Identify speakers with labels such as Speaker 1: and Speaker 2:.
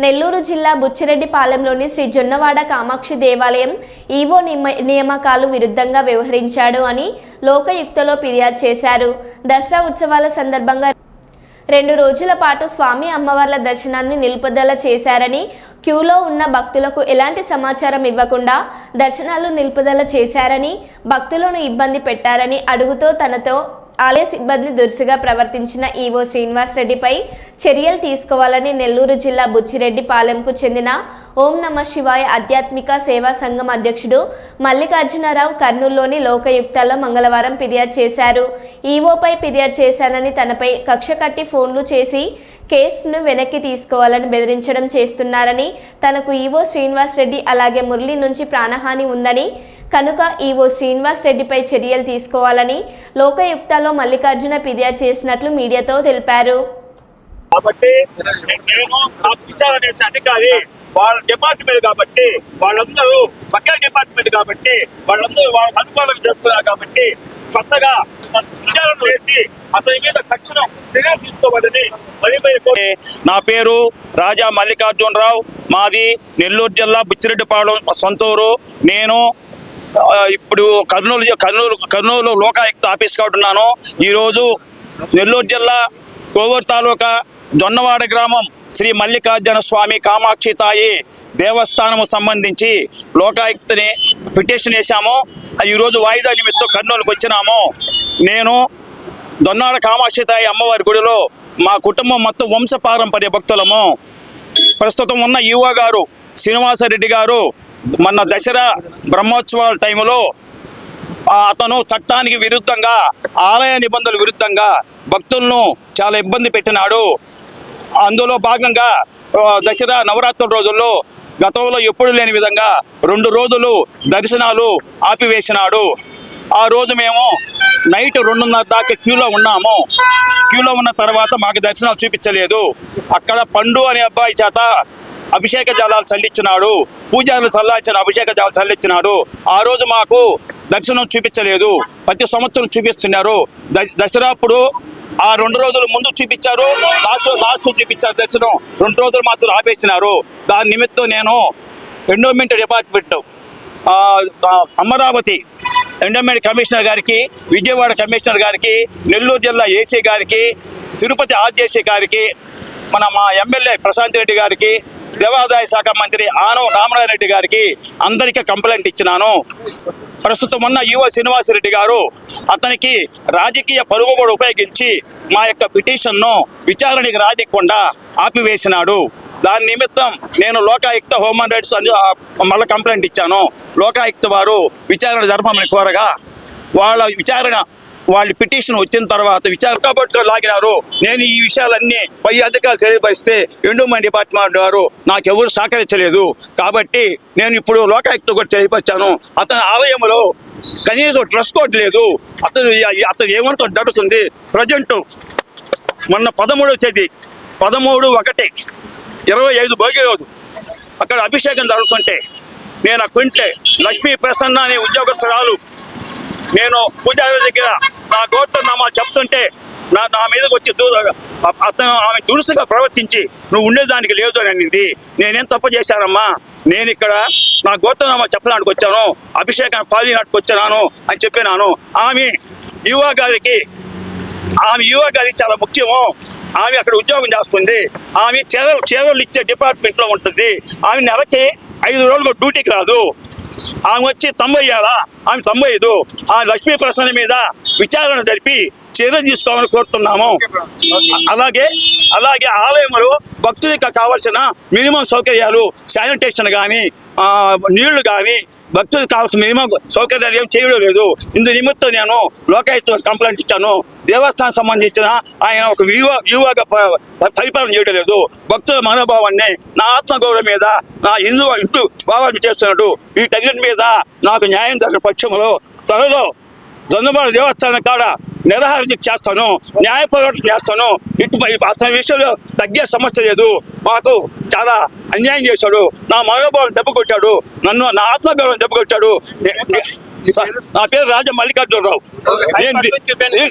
Speaker 1: నెల్లూరు జిల్లా బుచ్చిరెడ్డిపాలెంలోని శ్రీ జొన్నవాడ కామాక్షి దేవాలయం ఈవో నిమ- నియామకాలు విరుద్ధంగా వ్యవహరించాడు అని లోకయుక్తలో ఫిర్యాదు చేశారు. దసరా ఉత్సవాల సందర్భంగా రెండు రోజుల పాటు స్వామి అమ్మవార్ల దర్శనాన్ని నిలుపుదల చేశారని క్యూలో ఉన్న భక్తులకు ఎలాంటి సమాచారం ఇవ్వకుండా దర్శనాలు నిలుపుదల చేశారని భక్తులను ఇబ్బంది పెట్టారని అడుగుతో తనతో ఆలయ సిబ్బంది దురుసుగా ప్రవర్తించిన ఈవో శ్రీనివాస్ రెడ్డిపై చర్యలు తీసుకోవాలని నెల్లూరు జిల్లా బుచ్చిరెడ్డి పాలెంకు చెందిన ఓం నమ శివాయ ఆధ్యాత్మిక సేవా సంఘం అధ్యక్షుడు మల్లికార్జునరావు కర్నూలులోని లోకయుక్తాల్లో మంగళవారం ఫిర్యాదు చేశారు. ఈవోపై ఫిర్యాదు చేశానని తనపై కక్ష కట్టి ఫోన్లు చేసి కేసును వెనక్కి తీసుకోవాలని బెదిరించడం చేస్తున్నారని తనకు ఈవో శ్రీనివాస్ రెడ్డి అలాగే మురళి నుంచి ప్రాణహాని ఉందని కనుక ఈవో శ్రీనివాస్ రెడ్డిపై చర్యలు తీసుకోవాలని లోకయుక్తలో మల్లికార్జున ఫిర్యాదు చేసినట్లు మీడియాతో తెలిపారు.
Speaker 2: కాబట్టి అధికారి వాళ్ళ డిపార్ట్మెంట్ కాబట్టి వాళ్ళందరూ ఒకే డిపార్ట్మెంట్ కాబట్టి వాళ్ళందరూ వాళ్ళ అనుకూలంగా చేస్తున్నారు కాబట్టి కొత్తగా విచారణ వేసి అతని మీద తక్షణం చర్య తీసుకోవాలని నా పేరు రాజా మల్లికార్జునరావు. మాది నెల్లూరు జిల్లా బుచ్చిరెడ్డిపాలెం సొంతూరు. నేను ఇప్పుడు కర్నూలు కర్నూలు కర్నూలు లోకాయుక్త ఆఫీస్ ఉంటున్నాను ఉన్నాను. ఈరోజు నెల్లూరు జిల్లా కోవూరు తాలూకా జొన్నవాడ గ్రామం శ్రీ మల్లికార్జున స్వామి కామాక్షి తాయి దేవస్థానము సంబంధించి లోకాయుక్తని పిటిషన్ వేశాము. ఈరోజు వాయిదా నిమిత్తం కర్నూలుకు వచ్చినాము. నేను దొన్నాడ కామాక్షి తాయి అమ్మవారి గుడిలో మా కుటుంబం మొత్తం వంశపారంపర్య భక్తులము. ప్రస్తుతం ఉన్న ఈవో గారు శ్రీనివాసరెడ్డి గారు మొన్న దసరా బ్రహ్మోత్సవాల టైంలో అతను చట్టానికి విరుద్ధంగా ఆలయ నిబంధనల విరుద్ధంగా భక్తులను చాలా ఇబ్బంది పెట్టినాడు. అందులో భాగంగా దసరా నవరాత్రుల రోజుల్లో గతంలో ఎప్పుడు లేని విధంగా రెండు రోజులు దర్శనాలు ఆపివేసినాడు. ఆ రోజు మేము నైట్ రెండున్నర దాకా క్యూలో ఉన్నాము. క్యూలో ఉన్న తర్వాత మాకు దర్శనాలు చూపించలేదు. అక్కడ పండు అనే అబ్బాయి చేత అభిషేక జలాలు చల్లించినాడు. పూజారులు చల్లార్చిన అభిషేక జలాలు చల్లించినాడు. ఆ రోజు మాకు దర్శనం చూపించలేదు. ప్రతి సంవత్సరం చూపిస్తున్నారు. దశ- దసరా అప్పుడు ఆ రెండు రోజుల ముందు చూపించారు. లాస్ట్ లాస్ట్ చూపించారు దర్శనం. రెండు రోజులు మాత్రం ఆపేసినారు. దాని నిమిత్తం నేను endowment department Amaravati endowment commissioner గారికి విజయవాడ కమిషనర్ గారికి నెల్లూరు జిల్లా ఏసీ గారికి తిరుపతి ఆర్జేసీ గారికి మన మా ఎమ్మెల్యే ప్రశాంత్ రెడ్డి గారికి దేవాదాయ శాఖ మంత్రి ఆనవ రామనారెడ్డి గారికి అందరికీ కంప్లైంట్ ఇచ్చినాను. ప్రస్తుతం ఉన్న యువ శ్రీనివాసరెడ్డి గారు అతనికి రాజకీయ పరుగుబడి ఉపయోగించి మా యొక్క పిటిషన్ను విచారణకి రానికుండా ఆపివేసినాడు. దాని నిమిత్తం నేను లోకాయుక్త హోమన్ రైట్స్ అని మళ్ళీ కంప్లైంట్ ఇచ్చాను. లోకాయుక్త వారు విచారణ జరపమని కోరగా వాళ్ళ విచారణ వాళ్ళ పిటిషన్ వచ్చిన తర్వాత విచారణ కాబట్టి లాగినారు. నేను ఈ విషయాలన్నీ పై అధికారులు తెలియపరిస్తే ఎండోమెంట్ డిపార్ట్మెంట్ వారు నాకు సహకరించలేదు. కాబట్టి నేను ఇప్పుడు లోకాయుక్త కూడా తెలియపరిచాను. అతని ఆలయంలో కనీసం డ్రెస్ కోడ్ లేదు. అతను అతను ఏమనుకో జరుగుతుంది ప్రజెంట్ మొన్న పదమూడవ తేదీ పదమూడు ఒకటి ఇరవై ఐదు భోగి రోజు అక్కడ అభిషేకం జరుగుతుంటే నేను అక్కడుంటే లక్ష్మీ ప్రసన్న అనే ఉద్యోగస్తురాలు. నేను పూజారి దగ్గర నా గోత్రనామా చెప్తుంటే నా నా మీదకి వచ్చి దూ అతను ఆమె దురుసుగా ప్రవర్తించి నువ్వు ఉండేదానికి లేదు అని అనింది. నేనేం తప్పు చేశానమ్మా? నేను ఇక్కడ నా గోత్రనామా చెప్పడానికి వచ్చాను. అభిషేకం పాలినాటికి వచ్చాను అని చెప్పినాను. ఆమె యువ గారికి ఆమె యువ గారికి చాలా ముఖ్యము. ఆమె అక్కడ ఉద్యోగం చేస్తుంది. ఆమె చీరలు చీరలు ఇచ్చే డిపార్ట్మెంట్లో ఉంటుంది. ఆమె నెలకి ఐదు రోజులు డ్యూటీకి రాదు. ఆమె వచ్చి తొంభై ఏళ్ళ ఆమె తొంభై ఐదు ఆ లక్ష్మీ ప్రసన్న మీద విచారణ జరిపి చర్యలు తీసుకోవాలని కోరుతున్నాము. అలాగే అలాగే ఆలయంలో భక్తులకు కావాల్సిన మినిమం సౌకర్యాలు శానిటేషన్ కానీ నీళ్ళు కానీ భక్తులు కావాల్సిన మినిమం సౌకర్యాలు ఏం చేయడం లేదు. ఇందు నిమిత్తం నేను లోకాయుక్త కంప్లైంట్ ఇచ్చాను. దేవస్థానం సంబంధించిన ఆయన ఒక వివో వివోగా పరిపాలన చేయడం లేదు. భక్తుల మనోభావాన్ని నా ఆత్మగౌరవం మీద నా హిందూ ఇంటూ భావాన్ని చేస్తున్నాడు వీటన్నిటి మీద నాకు న్యాయం దగ్గర పక్షంలో త్వరలో జొన్నమాడ దేవస్థానం కాడ నిరాహార దీక్ష చేస్తాను న్యాయ పోరాటం చేస్తాను. ఇటు అతని విషయంలో తగ్గే సమస్య లేదు. మాకు చాలా అన్యాయం చేశాడు. నా మనోభావం దెబ్బ కొట్టాడు నన్ను నా ఆత్మగౌరవం దెబ్బ కొట్టాడు నే- పేరు రాజా మల్లికార్జునరావు. నేను